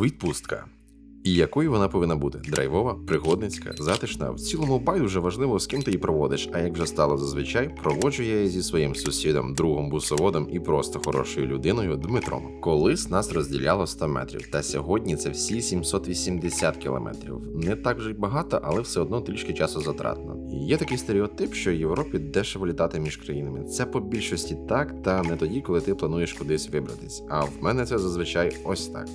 Відпустка. І якою вона повинна бути? Драйвова, пригодницька, затишна. В цілому байдуже важливо, з ким ти її проводиш. А як вже стало зазвичай, проводжу я її зі своїм сусідом, другом бусоводом і просто хорошою людиною Дмитром. Колись нас розділяло 100 метрів, та сьогодні це всі 780 кілометрів. Не так же й багато, але все одно трішки часу затратно. Є такий стереотип, що Європі дешево літати між країнами. Це по більшості так, та не тоді, коли ти плануєш кудись вибратись. А в мене це зазвичай ось так.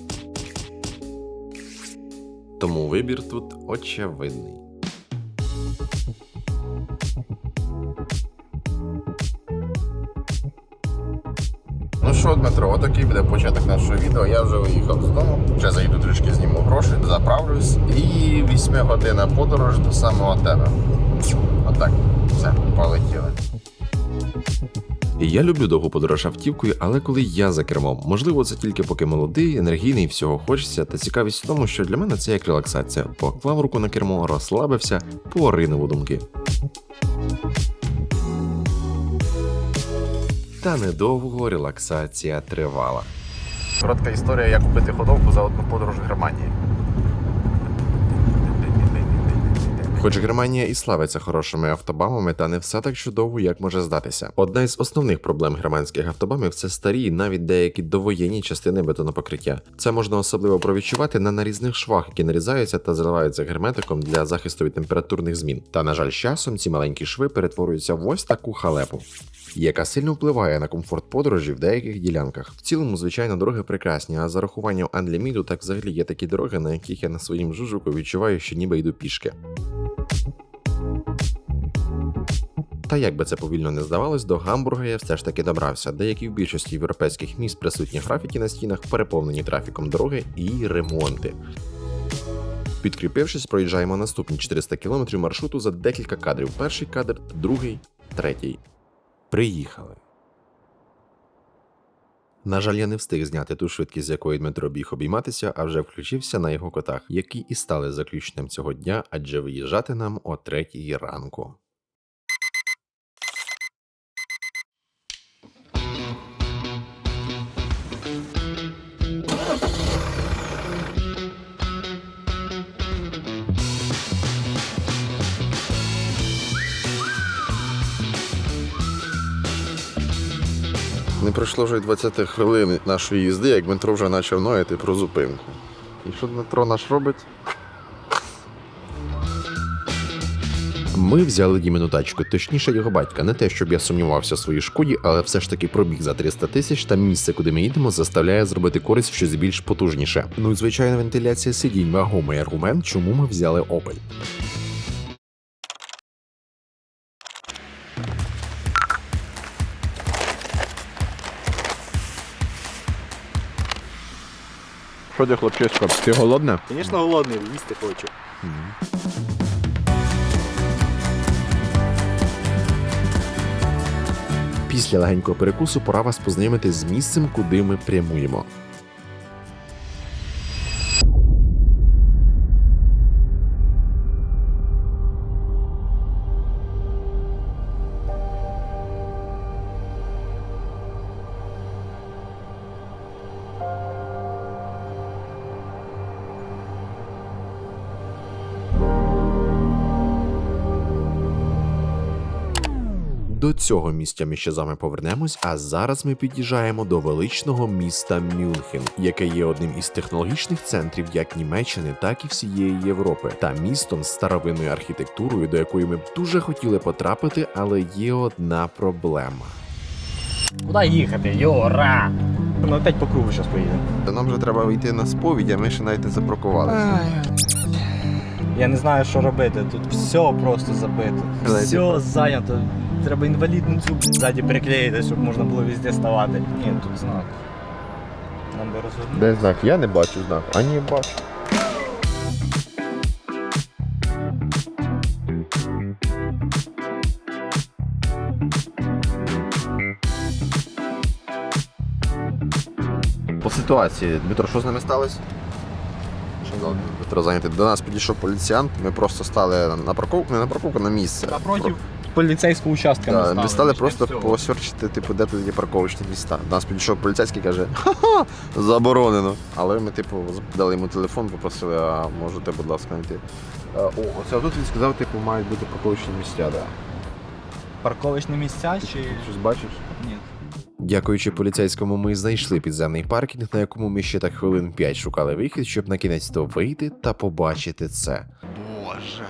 Тому вибір тут очевидний. Ну що, Дмитро, отакий буде початок нашого відео. Я вже виїхав з дому, вже зайду трішки зніму гроші, заправлюсь і 8 година подорож до самого тебе. Отак, все, полетіли. Я люблю довгу подорож автівкою, але коли я за кермом, можливо, це тільки поки молодий, енергійний, всього хочеться, та цікавість в тому, що для мене це як релаксація. Поклав руку на кермо, розслабився, поринув думки. Та недовго релаксація тривала. Коротка історія, як купити ходовку за одну подорож в Германії. Хоч Германія і славиться хорошими автобамами, та не все так чудово, як може здатися. Одна із основних проблем германських автобамів це старі, навіть деякі довоєнні частини бетонопокриття. Це можна особливо провідчувати на нарізних швах, які нарізаються та заливаються герметиком для захисту від температурних змін. Та на жаль, часом ці маленькі шви перетворюються в ось таку халепу. Яка сильно впливає на комфорт подорожі в деяких ділянках. В цілому, звичайно, дороги прекрасні, а за рахуванням Unlimited так взагалі є такі дороги, на яких я на своїм жужуку відчуваю, що ніби йду пішки. Та як би це повільно не здавалось, до Гамбурга я все ж таки добрався, де як і в більшості європейських міст присутні графіті на стінах, переповнені трафіком дороги і ремонти. Підкріпившись, проїжджаємо наступні 400 км маршруту за декілька кадрів. Перший кадр, другий, третій. Приїхали. На жаль, я не встиг зняти ту швидкість, з якої Дмитро біг обійматися, а вже включився на його котах, які і стали заключенням цього дня, адже виїжджати нам о третій ранку. Не пройшло вже й 20 хвилин нашої їзди, як Дмитро вже почав нояти про зупинку. І що Дмитро наш робить? Ми взяли Дімину тачку, точніше його батька. Не те, щоб я сумнівався в своїй шкоді, але все ж таки пробіг за 300 тисяч та місце, куди ми їдемо, заставляє зробити користь в щось більш потужніше. Ну і звичайно, вентиляція сидінь вагомий аргумент, чому ми взяли Opel. Що ти, хлопчисько, ти голодна? Звісно, голодний, їсти хочу. Після легенького перекусу пора вас познайомити з місцем, куди ми прямуємо. До цього місця ми ще з вами повернемось, а зараз ми під'їжджаємо до величного міста Мюнхен, яке є одним із технологічних центрів як Німеччини, так і всієї Європи, та містом з старовинною архітектурою, до якої ми б дуже хотіли потрапити, але є одна проблема. Куди їхати, Йора? Ми опять по кругу зараз поїдемо. Та нам вже треба вийти на сповідь, а ми ще навіть не запаркувалися. Я не знаю, що робити. Тут все просто забито. Все зайнято. Треба інвалідну цю ззаді приклеїти, щоб можна було везде ставати. Ні, тут знак. Нам би розвернути. Де знак? Я не бачу знак. А ні, бачу. По ситуації, Дмитро, що з нами сталося? Дмитро зайнятий. До нас підійшов поліціянт, ми просто стали на парковку, не на парковку, на місце. Напротив поліцейського участка Да, не ми стали просто посерчити, типу, де тут є парковочні міста. Нас підійшов поліцейський каже, ха-ха, заборонено. Але ми, типу, дали йому телефон, попросили, а можете, будь ласка, знайти. Е, О, оце тут він сказав, типу, мають бути парковочні місця, да. Парковочні місця чи. Щось бачиш? Ні. Дякуючи поліцейському, ми знайшли підземний паркінг, на якому ми ще так хвилин 5 шукали вихід, щоб на кінець то вийти та побачити це. Боже,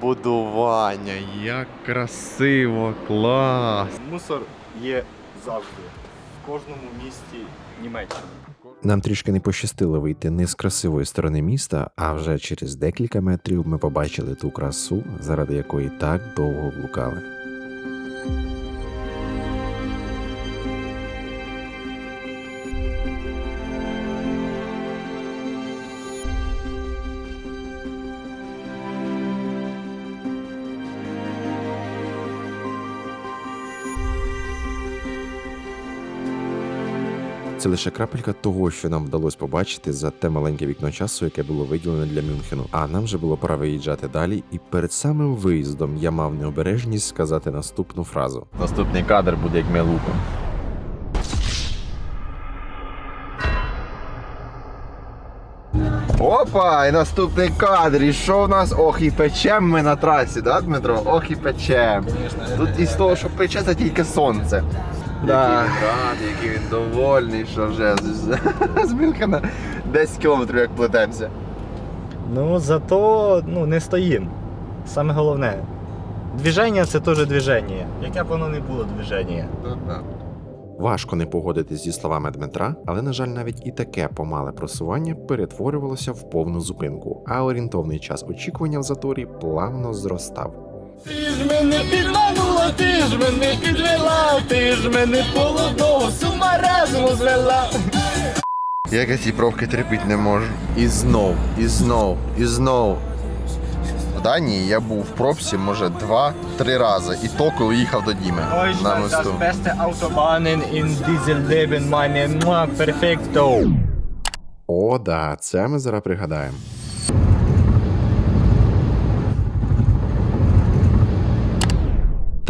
будування, як красиво, клас. Мусор є завжди. В кожному місті Німеччини. Нам трішки не пощастило вийти не з красивої сторони міста, а вже через декілька метрів ми побачили ту красу, заради якої так довго блукали. Це лише крапелька того, що нам вдалося побачити за те маленьке вікно часу, яке було виділене для Мюнхену. А нам вже було пора виїжджати далі, і перед самим виїздом я мав необережність сказати наступну фразу. Наступний кадр буде, як ми лупимо. Опа, і наступний кадр. І що в нас? Ох, і печем ми на трасі, да, Дмитро? Ох і печем. Тут із того, що пече, це тільки сонце. Да. Який він радий, який він довольний, що вже з, з Мюнхена 10 кілометрів як плетемося. Ну, зато ну, не стоїм. Саме головне. Движення це теж движення. Яке б воно не було движення. Важко не погодитись зі словами Дмитра, але, на жаль, навіть і таке помале просування перетворювалося в повну зупинку, а орієнтовний час очікування в заторі плавно зростав. Ти ж мене підманула, ти ж мене підвела, ти ж мене полудого сумаразму звела. Я ці пробки терпіти не можу. І знов, і знов, і знов. В Данії я був в пробці, може, два-три рази. І то, коли їхав до Діми на мосту. meine. О, да, це ми зараз пригадаємо.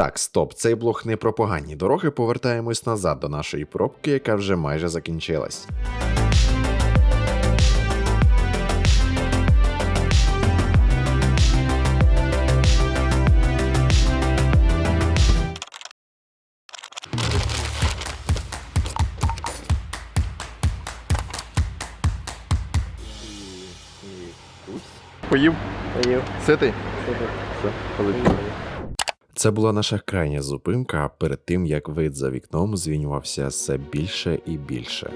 Так, стоп, цей блог не про погані дороги. Повертаємось назад до нашої пробки, яка вже майже закінчилась. Поїв? Поїв. Ситий? Все, полетів. Це була наша крайня зупинка перед тим, як вид за вікном звінювався все більше і більше.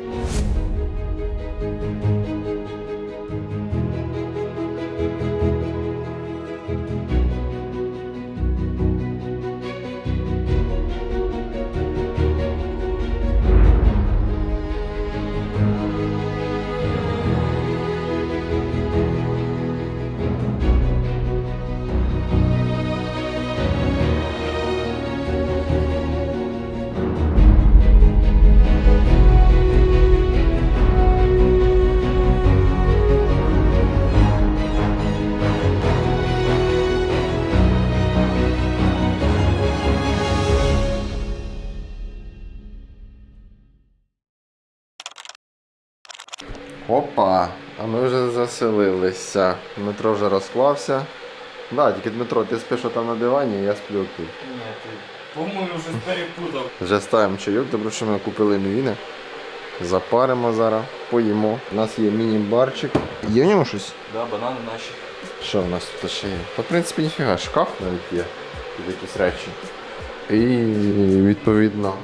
Заселилися. Дмитро вже розклався. Да, тільки Дмитро, ти спиш там на дивані, я сплю тут. Ні, ти, по-моєму, вже перепутав. Вже ставимо чайок, добре, що ми купили мівіни. Запаримо зараз, поїмо. У нас є міні-барчик. Є в ньому щось? Да, банани наші. Що в нас тут ще є? Та, в принципі, ніфіга, шкаф навіть є. Під якісь речі. І відповідно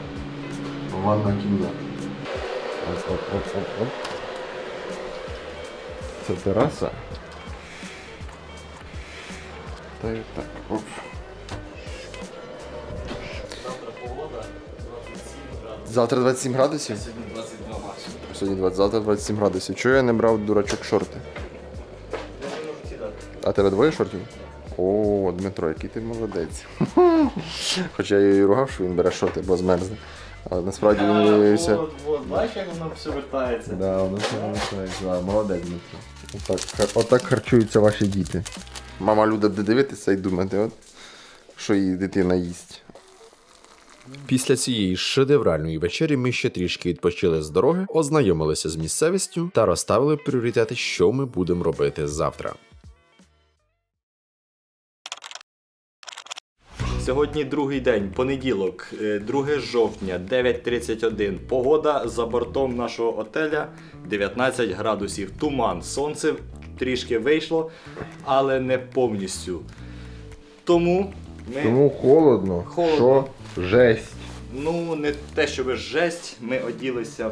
ванна кімната. Оп, оп, оп, оп, оп. Це тераса. Та й так. Оп. Завтра 27 градусів? Сьогодні 22 максимум. Сьогодні 20, завтра 27 градусів. Чого я не брав дурачок шорти? А тебе двоє шортів? О, Дмитро, який ти молодець. Хоча я і ругав, що він бере шорти, бо змерзне. Але насправді він виявився. Бачиш, як воно все вертається. Да, воно все. Да, молодець, Дмитро. Отак, отак харчуються ваші діти. Мама Люда буде дивитися і думати, от. що її дитина їсть. Після цієї шедевральної вечері ми ще трішки відпочили з дороги, ознайомилися з місцевістю та розставили пріоритети, що ми будемо робити завтра. Сьогодні другий день, понеділок, е, 2 жовтня, 9.31. Погода за бортом нашого отеля 19 градусів. Туман, сонце трішки вийшло, але не повністю. Тому ми, холодно. Холодно. Жесть. ну не те, щоб жесть, ми оділися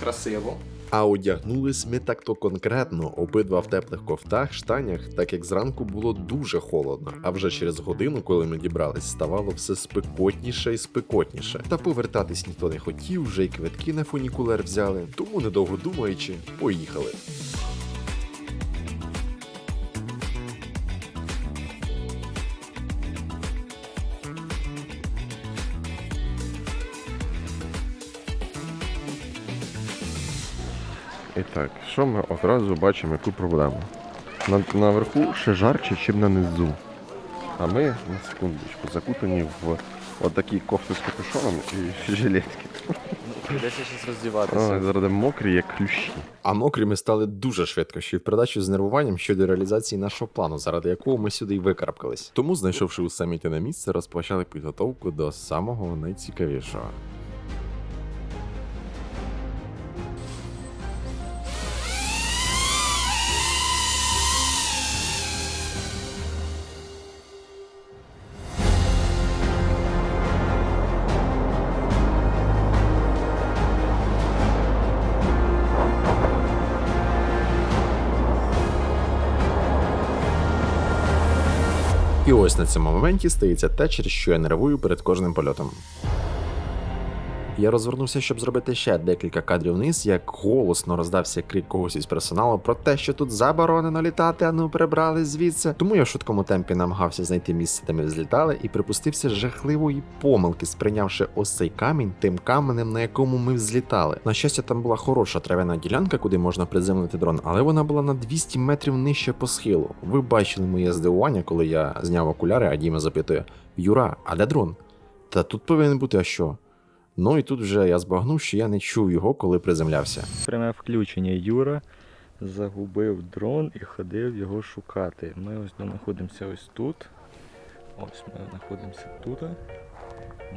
красиво. А одягнулись ми так то конкретно, обидва в теплих кофтах, штанях, так як зранку було дуже холодно. А вже через годину, коли ми дібрались, ставало все спекотніше і спекотніше. Та повертатись ніхто не хотів, вже й квитки на фунікулер взяли, тому недовго думаючи, поїхали. І так, що ми одразу бачимо, яку проблему? На, наверху ще жарче, ніж на низу. А ми, на секундочку, закутані в отакі кофти з капюшоном і жилетки. Придеться роздіватися. зараз мокрі, як клющі. А мокрі ми стали дуже швидко, ще й в придачу з нервуванням щодо реалізації нашого плану, заради якого ми сюди й викарабкались. Тому, знайшовши у саміті на місце, розпочали підготовку до самого найцікавішого. На цьому моменті стається те, через що я нервую перед кожним польотом. Я розвернувся, щоб зробити ще декілька кадрів вниз, як голосно роздався крик когось із персоналу про те, що тут заборонено літати, а ну прибрали звідси. Тому я в швидкому темпі намагався знайти місце, де ми взлітали, і припустився жахливої помилки, сприйнявши ось цей камінь тим каменем, на якому ми взлітали. На щастя, там була хороша трав'яна ділянка, куди можна приземлити дрон, але вона була на 200 метрів нижче по схилу. Ви бачили моє здивування, коли я зняв окуляри, а Діма запитує: Юра, а де дрон? Та тут повинен бути, а що? Ну і тут вже я збагнув, що я не чув його, коли приземлявся. Пряме включення. Юра загубив дрон і ходив його шукати. Ми ось знаходимося ось тут. Ось ми знаходимося тут.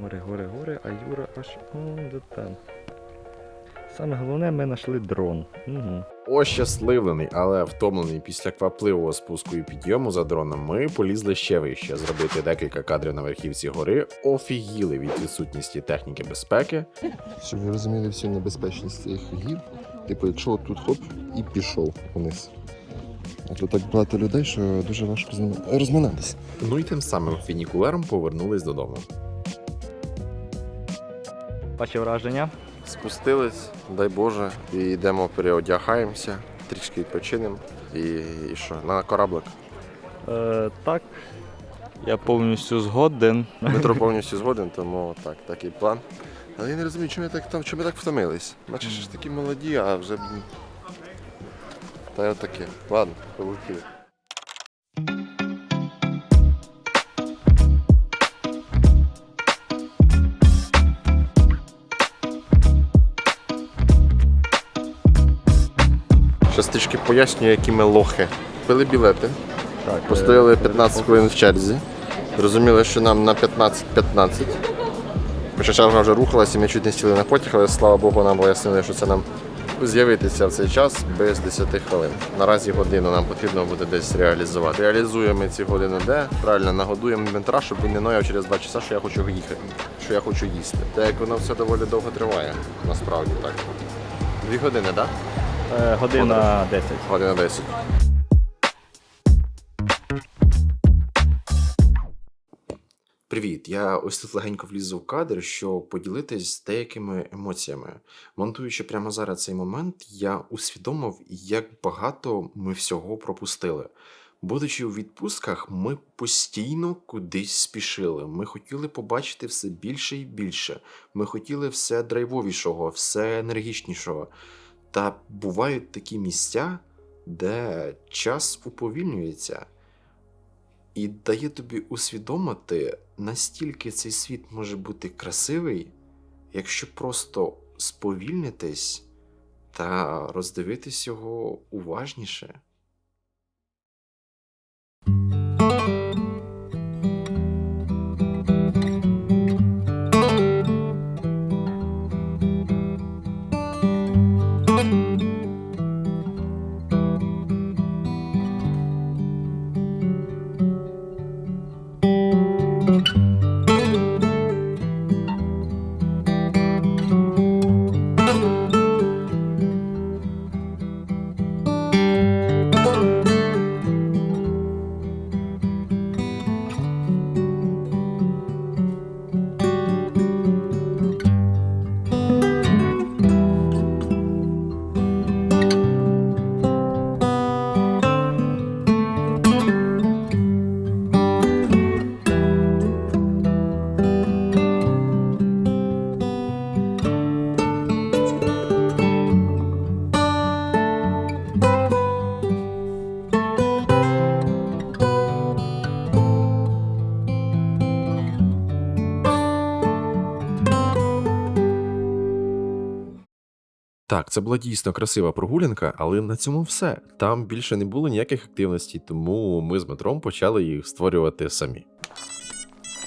Горе, горе, горе, а Юра аж он де там. Саме головне, ми знайшли дрон. Угу. Ощасливлений, але втомлений після квапливого спуску і підйому за дроном, ми полізли ще вище, зробити декілька кадрів на верхівці гори, офігіли від відсутності техніки безпеки. Щоб ви розуміли всю небезпечність цих гір, типу, якщо тут хоп і пішов вниз. А тут так багато людей, що дуже важко з ними розминатися. Ну і тим самим фінікулером повернулись додому. Ваші враження? Спустились, дай Боже, і йдемо, переодягаємося, трішки відпочинемо і, і що, на кораблик. Е, так. Я повністю згоден. Дмитро повністю згоден, тому так, такий план. Але я не розумію, чому, я так, там, чому ми так втомились. Наче ж такі молоді, а вже. Та й отаке. Ладно, полетіли. Щас трішки пояснюю, які ми лохи. Купили білети, Так, постояли 15 хвилин в черзі. Зрозуміли, що нам на 15-15. Хоча черга вже рухалась і ми чуть не сіли на потяг, але слава Богу, нам пояснили, що це нам з'явитися в цей час без 10 хвилин. Наразі годину нам потрібно буде десь реалізувати. Реалізуємо ці години де? Правильно, нагодуємо інвентар, щоб він не нояв через 2 часа, що я хочу їхати, що я хочу їсти. Так як воно все доволі довго триває, насправді так. Дві години, так? Е, година 10. Година 10. Привіт, я ось тут легенько влізу в кадр, щоб поділитись деякими емоціями. Монтуючи прямо зараз цей момент, я усвідомив, як багато ми всього пропустили. Будучи у відпустках, ми постійно кудись спішили. Ми хотіли побачити все більше і більше. Ми хотіли все драйвовішого, все енергічнішого. Та бувають такі місця, де час уповільнюється. і дає тобі усвідомити, настільки цей світ може бути красивий, якщо просто сповільнитись та роздивитись його уважніше. Це була дійсно красива прогулянка, але на цьому все. Там більше не було ніяких активностей, тому ми з Метром почали їх створювати самі.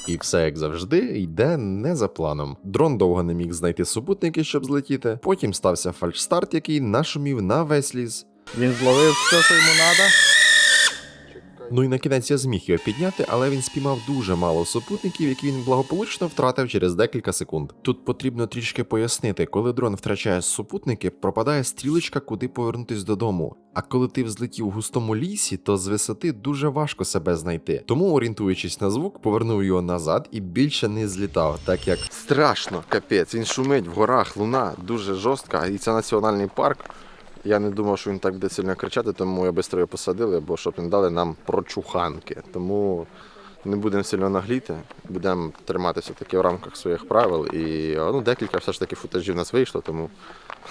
І все як завжди йде не за планом. Дрон довго не міг знайти супутники, щоб злетіти. Потім стався фальшстарт, який нашумів на весь ліс. Він зловив все, що йому треба. Ну і на кінець я зміг його підняти, але він спіймав дуже мало супутників, які він благополучно втратив через декілька секунд. Тут потрібно трішки пояснити, коли дрон втрачає супутники, пропадає стрілочка, куди повернутись додому. А коли ти взлетів у густому лісі, то з висоти дуже важко себе знайти. Тому, орієнтуючись на звук, повернув його назад і більше не злітав, так як Страшно, капець. Він шумить в горах, луна дуже жорстка, і це національний парк. Я не думав, що він так буде сильно кричати, тому я швидко його посадили, бо щоб не дали нам прочуханки. Тому не будемо сильно нагліти, будемо триматися таки в рамках своїх правил. І ну, декілька все ж таки футажів у нас вийшло, тому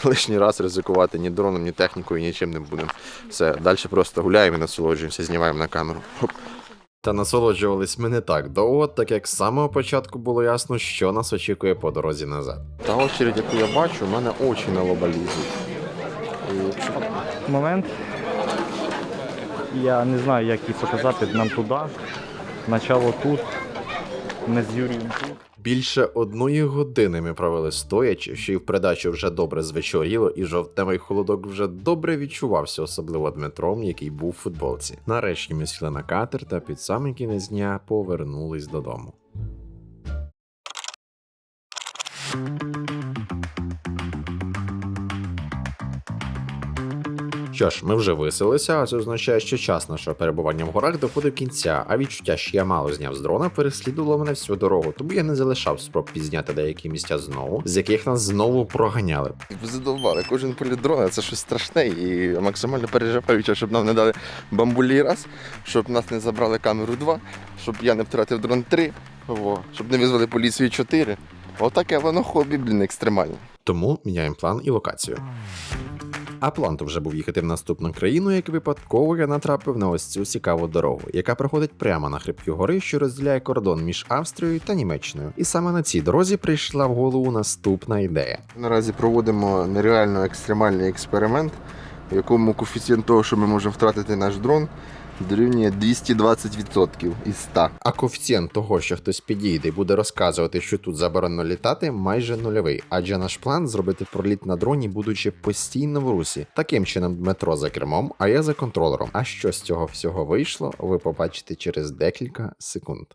лишній раз ризикувати ні дроном, ні технікою, нічим не будемо. Все, далі просто гуляємо і насолоджуємося, знімаємо на камеру. Та насолоджувались ми не так довго, так як з самого початку було ясно, що нас очікує по дорозі назад. Та очередь, яку я бачу, у мене очі на лоба лізуть. Момент. Я не знаю, як її показати. Нам туди. Начало тут. Ми з Юрієм тут. Більше одної години ми провели стоячи, що й в придачу вже добре звечоріло, і жовтневий холодок вже добре відчувався, особливо Дмитром, який був у футболці. Нарешті ми сіли на катер та під самий кінець дня повернулись додому. Що ж, ми вже виселися, а це означає, що час нашого перебування в горах доходив кінця, а відчуття, що я мало зняв з дрона, переслідувало мене всю дорогу, тому я не залишав спроб пізняти деякі місця знову, з яких нас знову проганяли. Ви задовбали, кожен політ дрона це щось страшне і максимально переживаюче, щоб нам не дали бамбулі раз, щоб нас не забрали камеру 2, щоб я не втратив дрон 3, во, щоб не визвали поліцію 4. Отаке воно хобі, блін, екстремальне. Тому міняємо план і локацію. А план то вже був їхати в наступну країну, як випадково я натрапив на ось цю цікаву дорогу, яка проходить прямо на хребті гори, що розділяє кордон між Австрією та Німеччиною. І саме на цій дорозі прийшла в голову наступна ідея. Наразі проводимо нереально екстремальний експеримент, в якому коефіцієнт того, що ми можемо втратити наш дрон, дорівнює 220% із 100. А коефіцієнт того, що хтось підійде і буде розказувати, що тут заборонено літати, майже нульовий. Адже наш план зробити проліт на дроні, будучи постійно в русі. Таким чином Дмитро за кермом, а я за контролером. А що з цього всього вийшло, ви побачите через декілька секунд.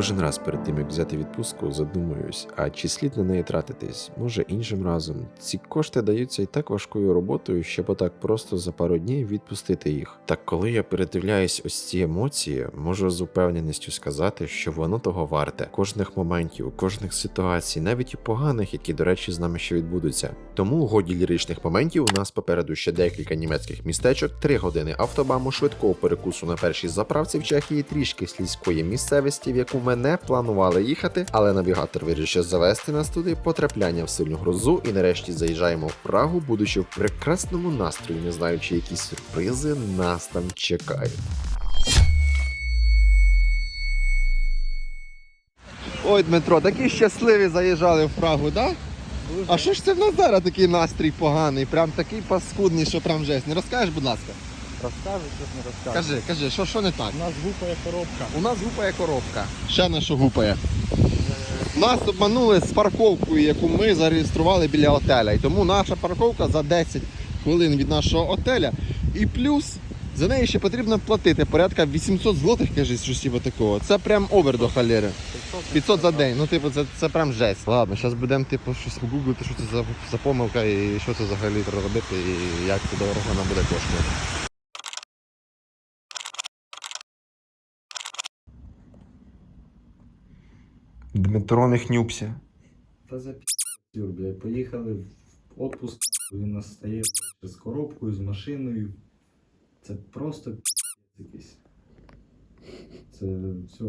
Кожен раз перед тим, як взяти відпустку, задумуюсь, а чи слід на неї тратитись? Може іншим разом. Ці кошти даються і так важкою роботою, щоб отак просто за пару днів відпустити їх. Так коли я передивляюсь ось ці емоції, можу з упевненістю сказати, що воно того варте. Кожних моментів, кожних ситуацій, навіть і поганих, які, до речі, з нами ще відбудуться. Тому годі ліричних моментів у нас попереду ще декілька німецьких містечок, 3 години автобаму, швидкого перекусу на першій заправці в Чехії, трішки слізької місцевості, в яку ми не планували їхати, але навігатор вирішив завести нас туди, потрапляння в сильну грозу, і нарешті заїжджаємо в Прагу, будучи в прекрасному настрої, не знаючи, які сюрпризи нас там чекають. Ой, Дмитро, такі щасливі заїжджали в Прагу, так? А що ж це в нас зараз такий настрій поганий, прям такий паскудний, що прям жесть. Не розкажеш, будь ласка. Розкажу, щось не розкажу. Кажи, кажи, що, що не так? У нас гупає коробка. У нас гупає коробка. Ще на що гупає. Нас обманули з парковкою, яку ми зареєстрували біля отеля. І тому наша парковка за 10 хвилин від нашого отеля. І плюс за неї ще потрібно платити порядка 800 злотих, каже, щось типу такого. Це прям овер до халери. 500 за день. Ну, типу, це, це прям жесть. Ладно, зараз будемо типу, щось гуглити, що це за, за помилка і що це взагалі робити, і як це дорого нам буде коштувати. Дмитро не хнюпся. Та за блядь. Поїхали в отпуск, він нас стає з коробкою, з машиною. Це просто якийсь. Це все.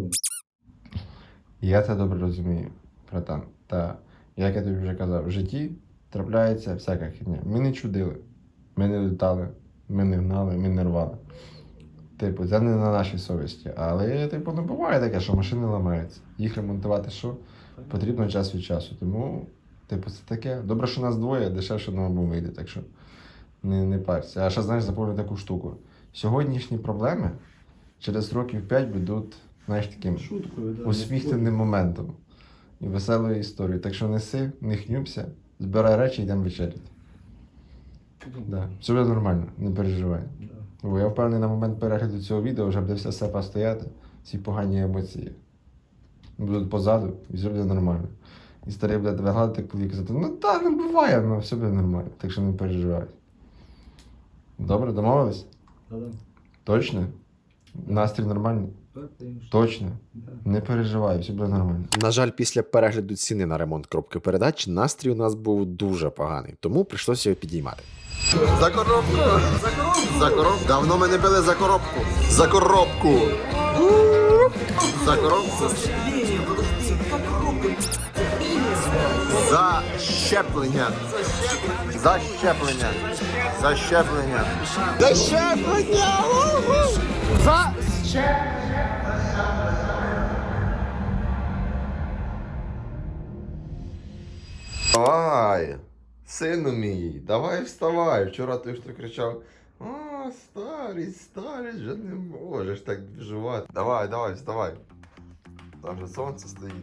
Я це добре розумію, братан. Та як я тобі вже казав, в житті трапляється всяка херня. Ми не чудили, ми не літали, ми не гнали, ми не рвали. Типу, це не на нашій совісті. Але, типу, не буває таке, що машини ламаються. Їх ремонтувати що? Потрібно час від часу. Тому, типу, це таке. Добре, що нас двоє, дешевше на обом вийде, так що не, не парся. А ще знаєш, запомни таку штуку. Сьогоднішні проблеми через років 5 будуть, знаєш, таким Шуткою, да. усміхненим моментом і веселою історією. Так що неси, не хнюпся, збирай речі і йдемо вечеряти. Да. Все буде нормально, не переживай. Да. Бо я впевнений на момент перегляду цього відео вже буде все сепа стояти, ці погані емоції. Будуть позаду і все буде нормально. І старий буде тебе гладити, коли казати, ну так, не буває, ну все буде нормально. Так що не переживай. Добре, домовились? Да-да. Точно? Настрій нормальний? Точно? Не переживай, все буде нормально. На жаль, після перегляду ціни на ремонт коробки передач настрій у нас був дуже поганий, тому прийшлося його підіймати. За коробку! За коробку! За коробку! Давно ми не били за коробку! За коробку! За коробку! За щеплення! За щеплення! За щеплення! За щеплення! За Давай, сину мій, давай вставай. Вчора ти ж то кричав. А, старість, старість, вже не можеш так вживати. Давай, давай, вставай. Там же сонце стоїть.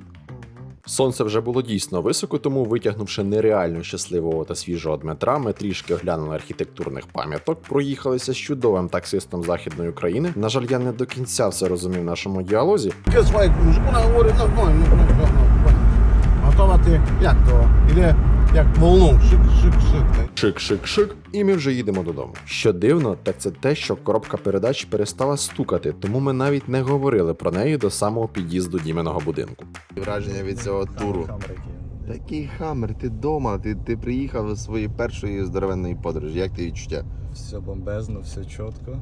Сонце вже було дійсно високо, тому витягнувши нереально щасливого та свіжого Дмитра, ми трішки оглянули архітектурних пам'яток, проїхалися з чудовим таксистом Західної України. На жаль, я не до кінця все розумів в нашому діалозі, Таке своє вона говорить нормально. ну, ну, ну, Готова ти як то? Іде як волну, шик, шик, шик. шик-шик-шик, і ми вже їдемо додому. Що дивно, так це те, що коробка передач перестала стукати, тому ми навіть не говорили про неї до самого під'їзду Діменого будинку. Враження від цього туру. Такий хамер, ти вдома, ти, ти приїхав з своєї першої здоровенної подорожі. Як ти відчуття? Все бомбезно, все чітко.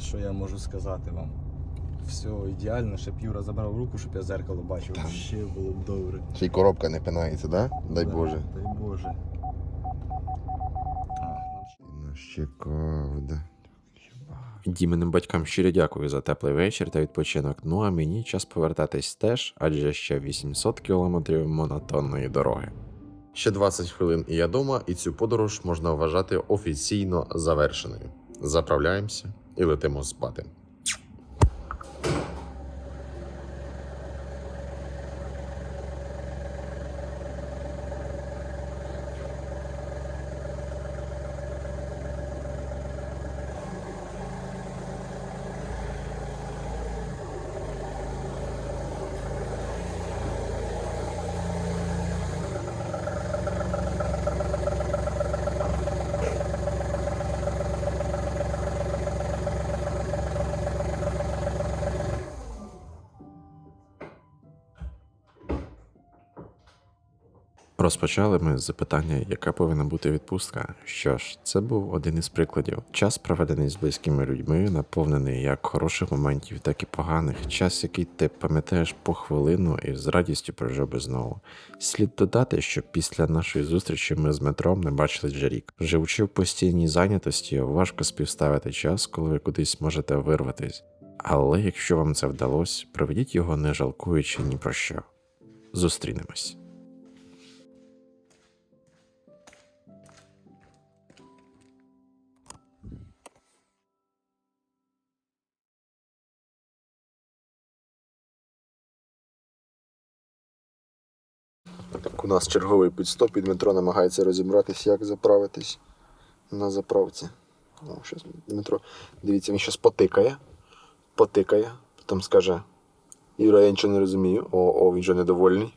Що я можу сказати вам? Все ідеально, щоб Юра забрав руку, щоб я зеркало бачив. Ще було б добре. Ще й коробка не пинається, да? Дай Да, Боже. Дай Боже. А, ще- Нас чекав, да. Діменим батькам щиро дякую за теплий вечір та відпочинок. Ну а мені час повертатись теж, адже ще 800 кілометрів монотонної дороги. Ще 20 хвилин і я дома, і цю подорож можна вважати офіційно завершеною. Заправляємося і летимо спати. Розпочали ми з запитання, яка повинна бути відпустка. Що ж, це був один із прикладів. Час, проведений з близькими людьми, наповнений як хороших моментів, так і поганих. Час, який ти пам'ятаєш по хвилину і з радістю прожив би знову. Слід додати, що після нашої зустрічі ми з метром не бачились вже рік. Живучи в постійній зайнятості, важко співставити час, коли ви кудись можете вирватись. Але якщо вам це вдалося, проведіть його не жалкуючи ні про що. Зустрінемось. У нас черговий підстоп, і Дмитро намагається розібратись, як заправитись на заправці. О, щас Дмитро, дивіться, він щас потикає. Потикає, потім скаже: Іра, я нічого не розумію. О, о, він же недовольний.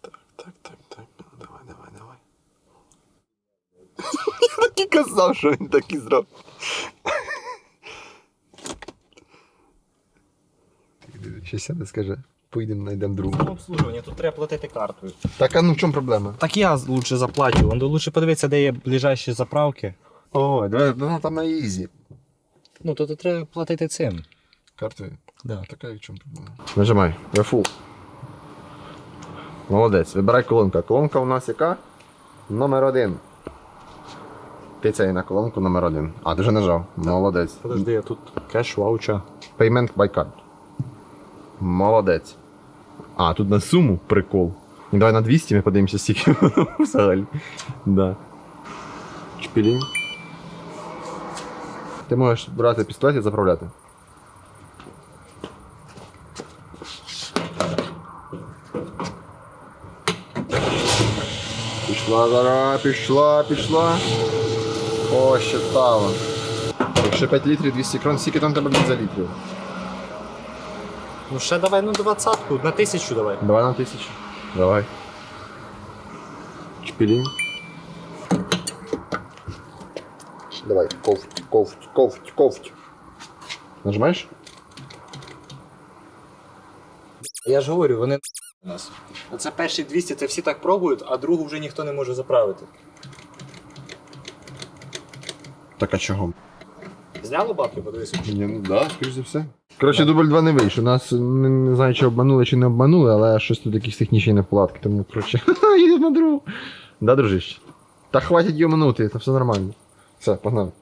Так, так, так, так. Ну, давай, давай, давай. Я так і казав, що він так і зробив. Ще сяде, скаже, поїдемо, знайдемо другу. Обслуживання, тут треба платити картою. Так, а ну в чому проблема? Так я лучше заплачу. Вон лучше подивитися, де є ближайші заправки. О, давай, вона там на ізі. Ну, то, то треба платити цим. Картою. Да. Така в чому проблема? Нажимай, я фул. Молодець, вибирай колонку. Колонка у нас яка? Номер один. Тицяй на колонку номер один. А, ти вже нажав. Молодець. Подожди, я тут кеш, вауча. Payment by card. Молодець. А, тут на суму прикол. Ну, давай на 200 ми подивимося стільки взагалі. Да. Чпілінь. Ти можеш брати пістолет і заправляти. Пішла зара, пішла, пішла. О, щитало. Якщо 5 літрів 200 крон, скільки там треба за літрів? Ну ще давай ну двадцятку, на тисячу давай. Давай на тисячу. Давай. Чпілінь. Давай, ковть, ковть, ковть, ковть. Нажимаєш? Я ж говорю, вони у нас. Оце перші 200, це всі так пробують, а другу вже ніхто не може заправити. Так а чого? Зняло бабки, подивись. Ні, ну да, скоріш за все. Коротше, дубль 2 не вийшов. Нас не, не знаю, чи обманули, чи не обманули, але щось тут якісь технічні неполадки, тому коротше. Їдемо на другу. Да, дружище? Та хватить його минути, це все нормально. Все, погнали.